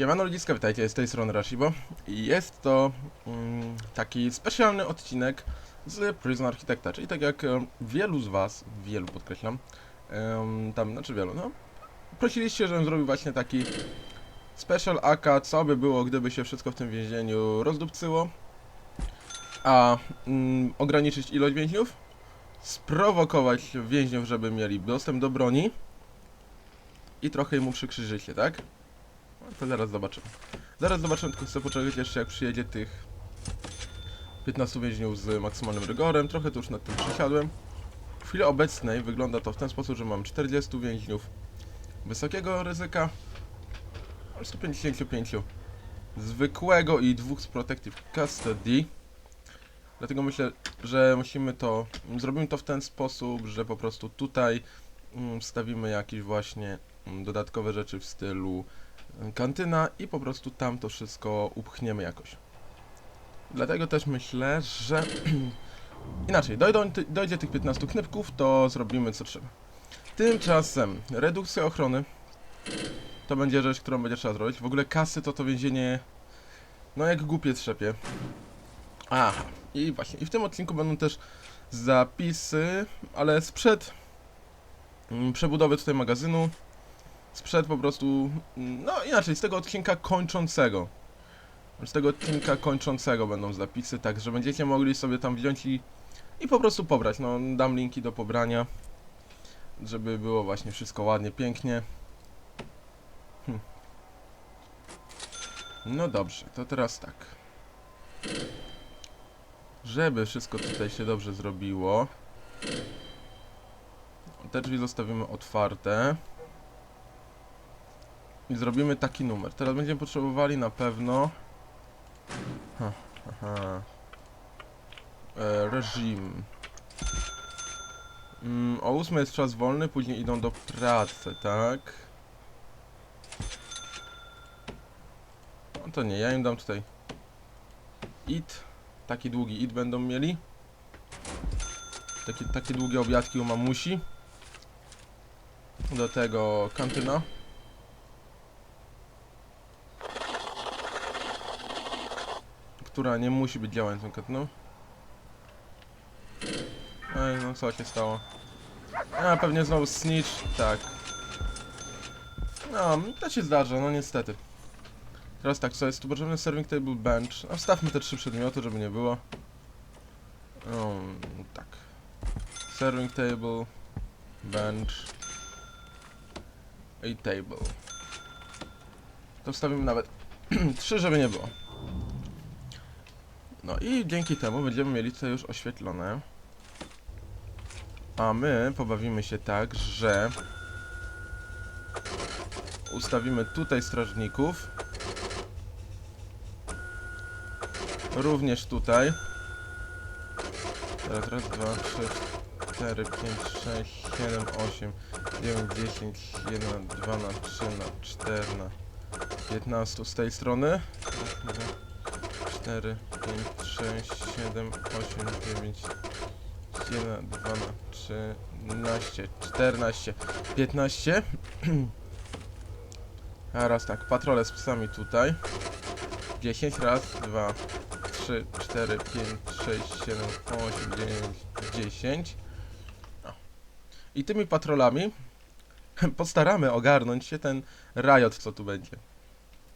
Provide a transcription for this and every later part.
Siemano ludziska, witajcie, z tej strony Rashibo i jest to mm, taki specjalny odcinek z Prison Architecta, czyli tak jak em, wielu z was, wielu podkreślam, em, tam, znaczy wielu, no, prosiliście, żebym zrobił właśnie taki special AK, co by było, gdyby się wszystko w tym więzieniu rozdupcyło, a mm, ograniczyć ilość więźniów, sprowokować więźniów, żeby mieli dostęp do broni i trochę im przykrzyć życie, tak? To zaraz zobaczymy. Zaraz zobaczymy, tylko chcę poczekać jeszcze jak przyjedzie tych 15 więźniów z maksymalnym rygorem. Trochę tu już nad tym przesiadłem. W chwili obecnej wygląda to w ten sposób, że mam 40 więźniów wysokiego ryzyka, a 155 zwykłego i dwóch z Protective Custody. Dlatego myślę, że musimy to, zrobimy to w ten sposób, że po prostu tutaj mm, wstawimy jakieś właśnie mm, dodatkowe rzeczy w stylu kantyna i po prostu tam to wszystko upchniemy jakoś. Dlatego też myślę, że inaczej, dojdą, dojdzie tych 15 knypków, to zrobimy co trzeba. Tymczasem redukcja ochrony to będzie rzecz, którą będzie trzeba zrobić. W ogóle kasy to to więzienie no jak głupie trzepie. Aha, i właśnie, i w tym odcinku będą też zapisy, ale sprzed mm, przebudowy tutaj magazynu sprzed po prostu, no inaczej, z tego odcinka kończącego. Z tego odcinka kończącego będą zapisy, tak że będziecie mogli sobie tam wziąć i, i po prostu pobrać. No, dam linki do pobrania, żeby było właśnie wszystko ładnie, pięknie. Hm. No dobrze, to teraz tak. Żeby wszystko tutaj się dobrze zrobiło, te drzwi zostawimy otwarte. I zrobimy taki numer. Teraz będziemy potrzebowali na pewno... Ha, Aha. E, reżim. Mm, o 8 jest czas wolny, później idą do pracy, tak? No to nie, ja im dam tutaj it. Taki długi it będą mieli. Takie, takie długie obiadki u mamusi. Do tego kantyna. Która nie musi być działającą kantyną. Ej, no co się stało? A, pewnie znowu snitch, tak. No, to się zdarza, no niestety. Teraz tak, co jest tu potrzebny serving table bench. A wstawmy te trzy przedmioty, żeby nie było. No, tak. Serving table, bench i table. To wstawimy nawet trzy, żeby nie było. No i dzięki temu będziemy mieli tutaj już oświetlone. A my pobawimy się tak, że ustawimy tutaj strażników. Również tutaj. Teraz raz, dwa, trzy, cztery, pięć, sześć, siedem, osiem, dziewięć, dziesięć, jeden, dwa na trzy, na piętnastu z tej strony. Raz, dwa, 4, 5, 6, 7, 8, 9, 1, 2 na 13, 14, 15. A raz tak, patrole z psami tutaj. 10, raz, 2, 3, 4, 5, 6, 7, 8, 9, 10. O. I tymi patrolami postaramy ogarnąć się ten riot, co tu będzie.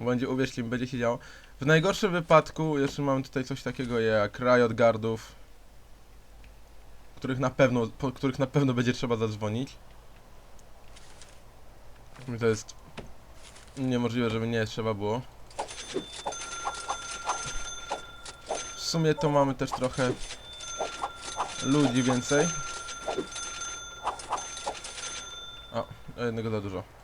Będzie, uwierzcie będzie się działo. W najgorszym wypadku jeszcze mamy tutaj coś takiego jak Riot Guardów, których na pewno, po których na pewno będzie trzeba zadzwonić. I to jest niemożliwe, żeby nie trzeba było. W sumie to mamy też trochę ludzi więcej. O, jednego za dużo.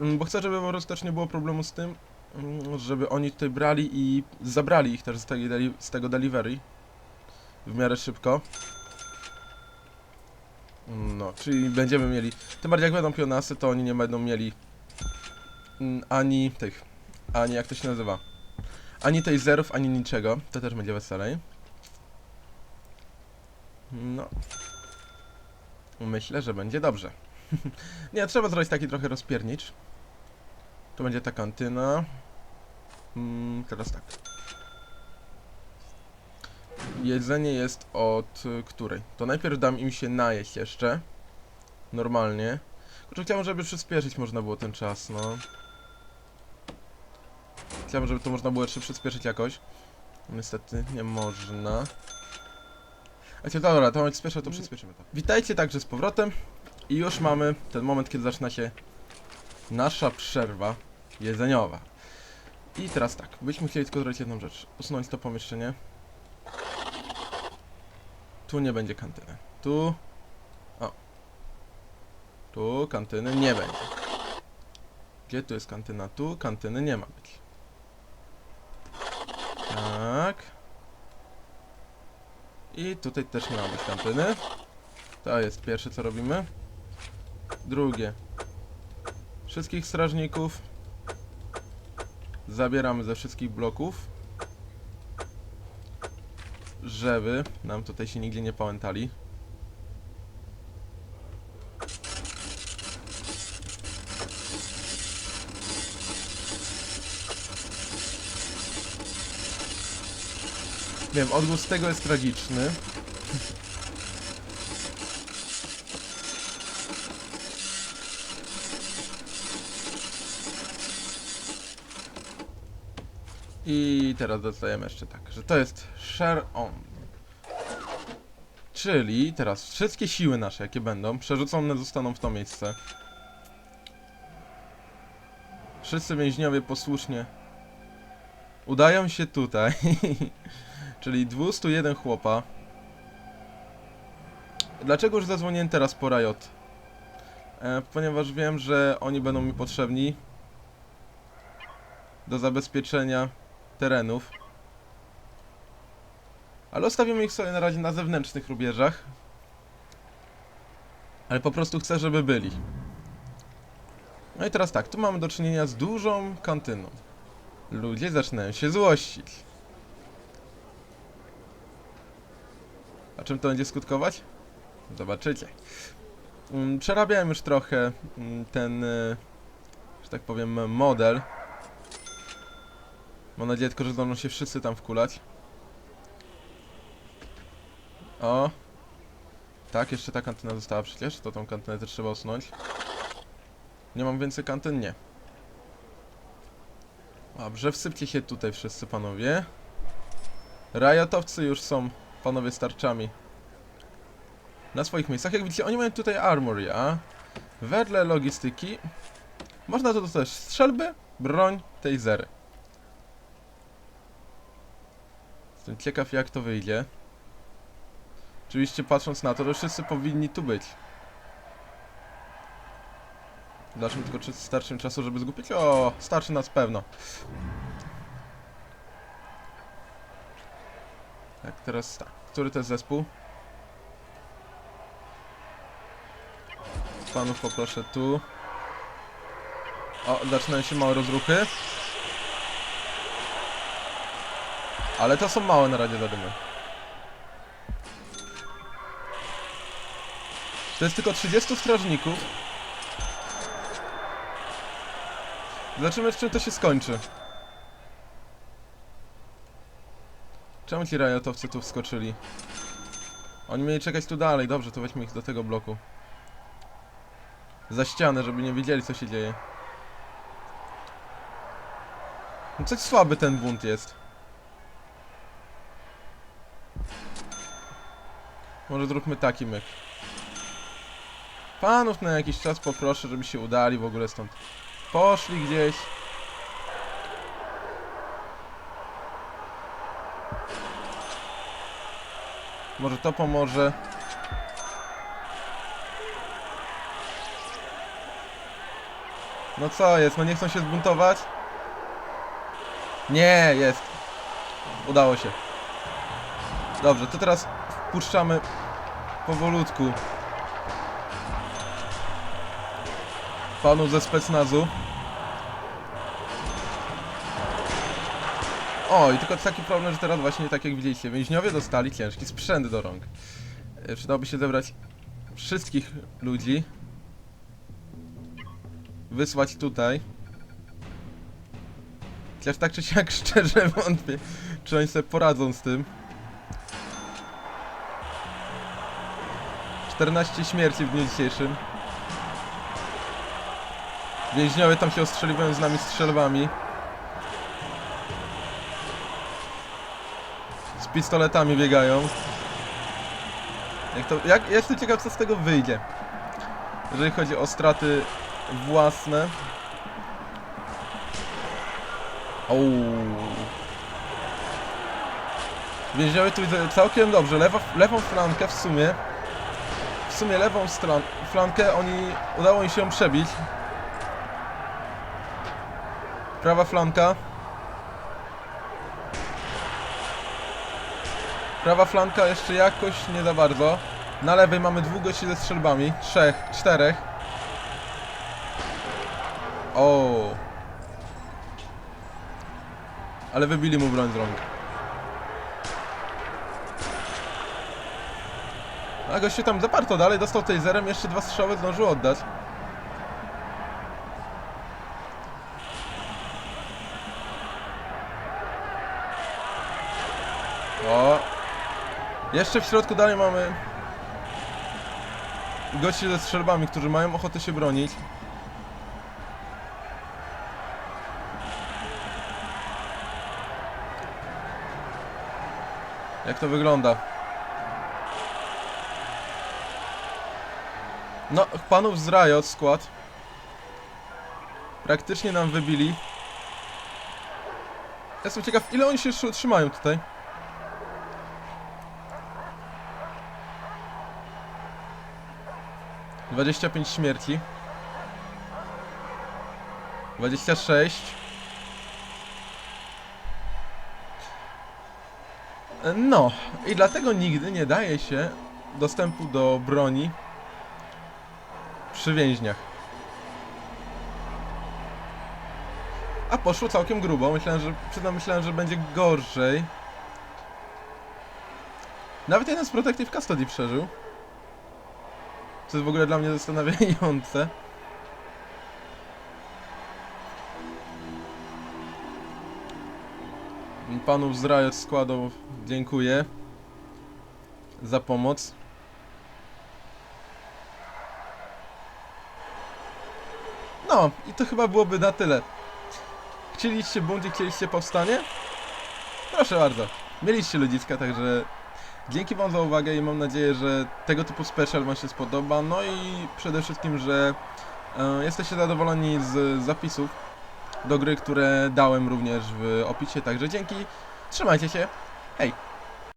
Mm, Bo chcę, żeby po prostu też nie było problemu z tym, mm, żeby oni tutaj brali i zabrali ich też z, tej, z tego delivery w miarę szybko. No, czyli będziemy mieli, tym bardziej jak będą pionasy, to oni nie będą mieli mm, ani tych, ani jak to się nazywa, ani taserów, ani niczego, to też będzie weselej. No. Myślę, że będzie dobrze. nie, trzeba zrobić taki trochę rozpiernicz. To będzie ta kantyna. Mm, teraz tak. Jedzenie jest od y, której? To najpierw dam im się najeść jeszcze. Normalnie. Kurczę, chciałbym, żeby przyspieszyć można było ten czas, no. Chciałbym, żeby to można było jeszcze przyspieszyć jakoś. Niestety nie można. Wiecie, dobra, to moment spieszę, to przyspieszymy to. Witajcie także z powrotem. I już mamy ten moment, kiedy zaczyna się nasza przerwa jedzeniowa. I teraz tak, byśmy chcieli tylko zrobić jedną rzecz. Usunąć to pomieszczenie. Tu nie będzie kantyny. Tu... O. Tu kantyny nie będzie. Gdzie tu jest kantyna? Tu kantyny nie ma być. Tak. I tutaj też nie ma być kantyny. To jest pierwsze co robimy. Drugie. Wszystkich strażników zabieramy ze wszystkich bloków. Żeby nam tutaj się nigdzie nie pałętali. Wiem, odgłos tego jest tragiczny. I teraz dostajemy jeszcze tak, że to jest share on. Czyli teraz wszystkie siły nasze, jakie będą, przerzucone zostaną w to miejsce. Wszyscy więźniowie posłusznie udają się tutaj. Czyli 201 chłopa. Dlaczego już zadzwoniłem teraz po Riot? E, ponieważ wiem, że oni będą mi potrzebni do zabezpieczenia terenów. Ale ostawimy ich sobie na razie na zewnętrznych rubieżach. Ale po prostu chcę, żeby byli. No i teraz tak, tu mamy do czynienia z dużą kantyną. Ludzie zaczynają się złościć. A czym to będzie skutkować? Zobaczycie. Mm, Przerabiałem już trochę mm, ten, y, że tak powiem, model. Mam nadzieję tylko, że zdążą się wszyscy tam wkulać. O! Tak, jeszcze ta kantyna została przecież, to tą kantynę też trzeba usunąć. Nie mam więcej kantyn? Nie. Dobrze, wsypcie się tutaj wszyscy panowie. Riotowcy już są panowie starczami na swoich miejscach. Jak widzicie, oni mają tutaj armory, a wedle logistyki można tu dostać strzelby, broń, tasery. Jestem ciekaw jak to wyjdzie. Oczywiście patrząc na to, że wszyscy powinni tu być. Mi tylko czy starczy mi czasu, żeby zgubić? O, starczy nas pewno. Tak, teraz tak. Który to jest zespół? Panów poproszę tu. O, zaczynają się małe rozruchy. Ale to są małe na razie zadymy. To jest tylko 30 strażników. Zobaczymy, w czym to się skończy. Czemu ci riotowcy tu wskoczyli? Oni mieli czekać tu dalej. Dobrze, to weźmy ich do tego bloku. Za ścianę, żeby nie wiedzieli, co się dzieje. No coś słaby ten bunt jest. Może zróbmy taki myk. Panów na jakiś czas poproszę, żeby się udali w ogóle stąd. Poszli gdzieś. Może to pomoże. No co jest? No nie chcą się zbuntować? Nie, jest. Udało się. Dobrze, to teraz wpuszczamy powolutku panu ze specnazu. O, i tylko taki problem, że teraz właśnie tak jak widzieliście, więźniowie dostali ciężki sprzęt do rąk. E, Przydałoby się zebrać wszystkich ludzi. Wysłać tutaj. Chociaż tak czy siak szczerze wątpię, czy oni sobie poradzą z tym. 14 śmierci w dniu dzisiejszym. Więźniowie tam się ostrzeliwują z nami strzelbami. Z pistoletami biegają. Jak to, jak, ja jestem ciekaw co z tego wyjdzie. Jeżeli chodzi o straty własne. Ouu. Więźniowie tu całkiem dobrze. Lewa, lewą flankę w sumie. W sumie lewą stron, flankę oni udało im się przebić. Prawa flanka. Prawa flanka jeszcze jakoś nie za bardzo. Na lewej mamy dwóch gości ze strzelbami. Trzech, czterech. O. Ale wybili mu broń z rąk. A gościu tam zaparto dalej, dostał taserem, jeszcze dwa strzały zdążył oddać. O. Jeszcze w środku dalej mamy gości ze strzelbami, którzy mają ochotę się bronić. Jak to wygląda? No, panów z Riot skład praktycznie nam wybili. Jestem ciekaw, ile oni się jeszcze utrzymają tutaj. Dwadzieścia pięć śmierci. Dwadzieścia sześć. No, i dlatego nigdy nie daje się dostępu do broni przy więźniach. A poszło całkiem grubo. Myślałem, że przyznam, myślałem, że będzie gorzej. Nawet jeden z Protective Custody przeżył. Co jest w ogóle dla mnie zastanawiające. Panów z Riot składu dziękuję za pomoc. No, i to chyba byłoby na tyle. Chcieliście bunt i chcieliście powstanie? Proszę bardzo. Mieliście ludziska, także dzięki wam za uwagę i mam nadzieję, że tego typu special wam się spodoba. No i przede wszystkim, że e, jesteście zadowoleni z zapisów do gry, które dałem również w opisie. Także dzięki, trzymajcie się, hej!